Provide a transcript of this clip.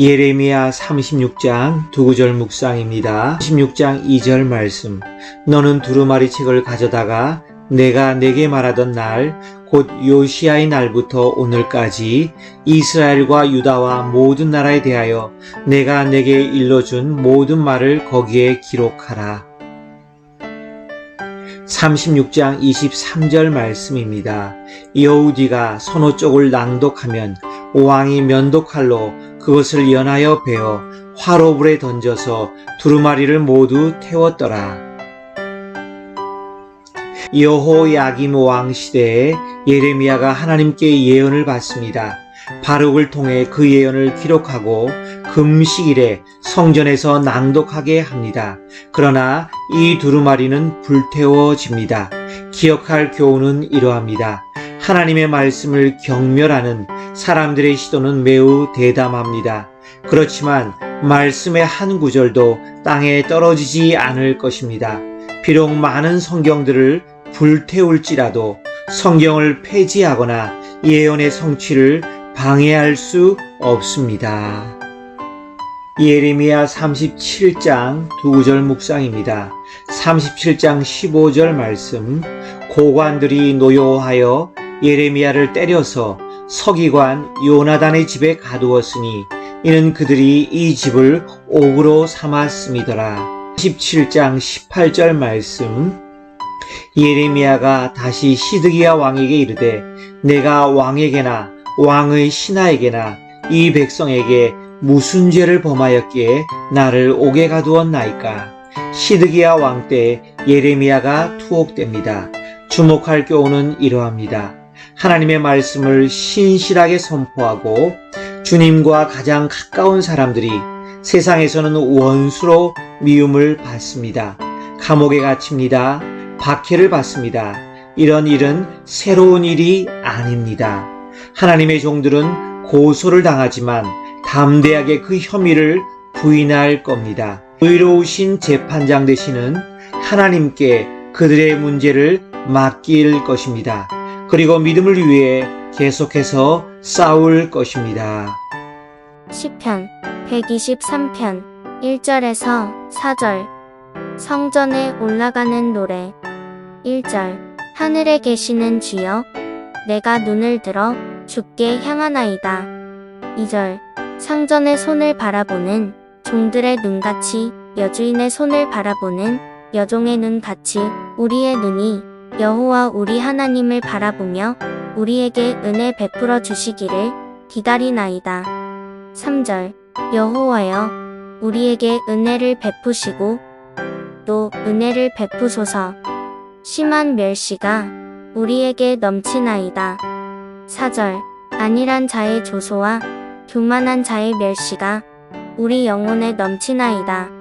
예레미야 36장 두 구절 묵상입니다. 36장 2절 말씀. 너는 두루마리 책을 가져다가 내가 내게 말하던 날, 곧 요시아의 날부터 오늘까지 이스라엘과 유다와 모든 나라에 대하여 내가 내게 일러준 모든 말을 거기에 기록하라. 36장 23절 말씀입니다. 여우디가 선호 쪽을 낭독하면 왕이 면도칼로 그것을 연하여 베어 화로불에 던져서 두루마리를 모두 태웠더라. 여호야김 왕 시대에 예레미야가 하나님께 예언을 받습니다. 바룩을 통해 그 예언을 기록하고 금식일에 성전에서 낭독하게 합니다. 그러나 이 두루마리는 불태워집니다. 기억할 교훈은 이러합니다. 하나님의 말씀을 경멸하는 사람들의 시도는 매우 대담합니다. 그렇지만 말씀의 한 구절도 땅에 떨어지지 않을 것입니다. 비록 많은 성경들을 불태울지라도 성경을 폐지하거나 예언의 성취를 방해할 수 없습니다. 예레미야 37장 두 구절 묵상입니다. 37장 15절 말씀 고관들이 노여하여 예레미야를 때려서 서기관 요나단의 집에 가두었으니 이는 그들이 이 집을 옥으로 삼았음이더라. 17장 18절 말씀 예레미야가 다시 시드기야 왕에게 이르되 내가 왕에게나 왕의 신하에게나 이 백성에게 무슨 죄를 범하였기에 나를 옥에 가두었나이까 시드기야 왕 때 예레미야가 투옥됩니다. 주목할 교훈은 이러합니다. 하나님의 말씀을 신실하게 선포하고 주님과 가장 가까운 사람들이 세상에서는 원수로 미움을 받습니다. 감옥에 갇힙니다. 박해를 받습니다. 이런 일은 새로운 일이 아닙니다. 하나님의 종들은 고소를 당하지만 담대하게 그 혐의를 부인할 겁니다. 의로우신 재판장 되시는 하나님께 그들의 문제를 맡길 것입니다. 그리고 믿음을 위해 계속해서 싸울 것입니다. 시편 123편 1절에서 4절. 성전에 올라가는 노래. 1절 하늘에 계시는 주여 내가 눈을 들어 주께 향하나이다. 2절 상전의 손을 바라보는 종들의 눈같이 여주인의 손을 바라보는 여종의 눈같이 우리의 눈이 여호와 우리 하나님을 바라보며 우리에게 은혜 베풀어 주시기를 기다리나이다 3절 여호와여 우리에게 은혜를 베푸시고 또 은혜를 베푸소서 심한 멸시가 우리에게 넘치나이다. 4절 안일한 자의 조소와 교만한 자의 멸시가 우리 영혼에 넘치나이다.